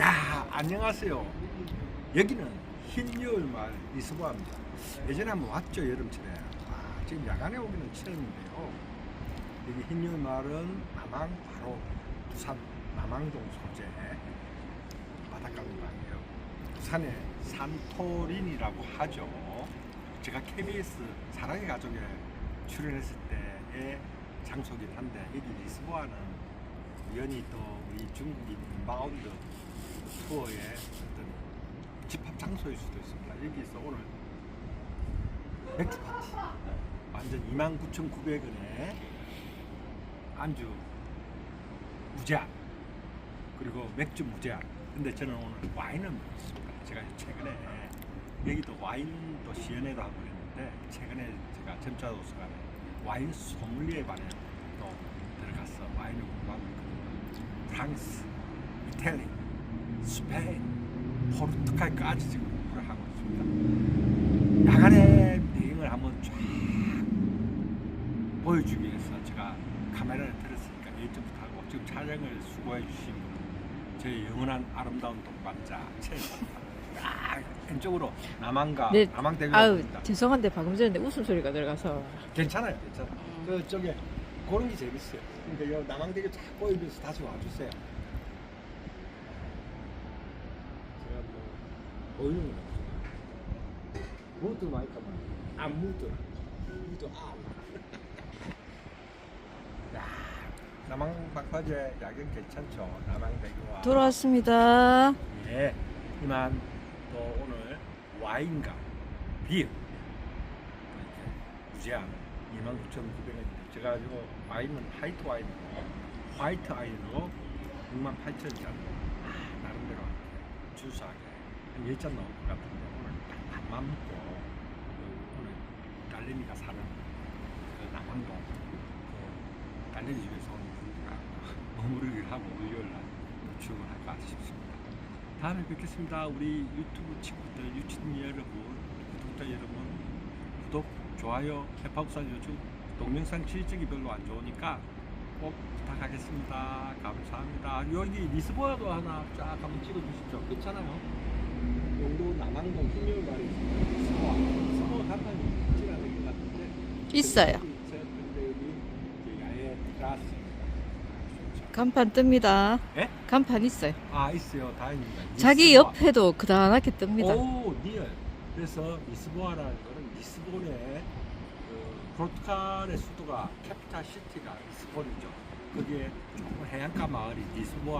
야 안녕하세요. 여기는 흰여울 마을 리스보아입니다. 예전에 한번 왔죠 여름철에. 아, 지금 야간에 오기는 처음인데요. 여기 흰여울 마을은 남항 바로 부산 남항동 소재 바닷가공방이에요. 부산의 산토린이라고 하죠. 제가 KBS 사랑의 가족에 출연했을 때의 장소긴 한데 여기 리스보아는 우연히 또 우리 중국인 마운드 투어의 어떤 집합 장소일 수도 있습니다. 여기서 오늘 맥주 파티 완전 29,900원에 안주 무제한 그리고 맥주 무제한 근데 저는 오늘 와인을 먹었습니다. 제가 최근에 여기도 와인도 시연회도 하고 그랬는데 최근에 제가 점자 도서관에 와인 소믈리에 반에 또 들어가서 와인을 공부하고 있거든요. 프랑스, 이탈리, 스페인, 포르투갈까지 지금 공부를 하고 있습니다. 야간에 대행을 한번 쫙 보여주기 위해서 제가 카메라를 들었으니까 일찍부터 하고 지금 촬영을 수고해 주신 분, 제 영원한 아름다운 동반자 최입니다. 아, 왼쪽으로 남한가 네. 남한 대교가 아유 보입니다. 죄송한데 방금 전에 웃음 소리가 들어가서 괜찮아요, 괜찮아요. 그쪽에 그런 게 재밌어요. 요 남한대교 쫙 보이면서 다시 와주세요. 제가 뭐 건 없어요. 무드 마이크만 안 무드, 무드 아. 야, 남한 박화제 야경 괜찮죠? 남한대교와 돌아왔습니다. 예, 이만 또 오늘 와인과 비어 무제한 29,900원인데 제가 이거 와인은 화이트 와인으로 화이트 와인으로 68,000원짜리 아, 나름대로 준수하게 한 10잔 나올 것 같은데 오늘 딱 밥만 먹고 그 오늘 딸내미가 사는 그 남한동 그 딸내미 집에서 오는 분들하고 머무르기를 하고 일요일날 출근할까 싶습니다. 다음에 뵙겠습니다. 우리 유튜브 친구들, 유치원 여러분, 구독자 여러분, 구독, 좋아요, 해파국산 요즘 동영상 실적이 별로 안 좋으니까 꼭 부탁하겠습니다. 감사합니다. 여기 리스보아도 하나 쫙 한번 찍어주시죠. 괜찮아요? 용도 남항동 흰여울 마을에 있습니다. 리스보아. 리스보아 간판이 있지 않은 것 같은데. 있어요. 야외 테라스. 간판 뜹니다. 예? 간판 있어요. 아 있어요. 다행입니다. 자기 리스보아. 옆에도 그다랗게 뜹니다. 오, 리얼. 그래서 리스보아라는 거는 리스본의 그 포르투갈의 수도가 캐피탈 시티가 리스본이죠. 거기에 조금 해안가 마을이 리스보아라고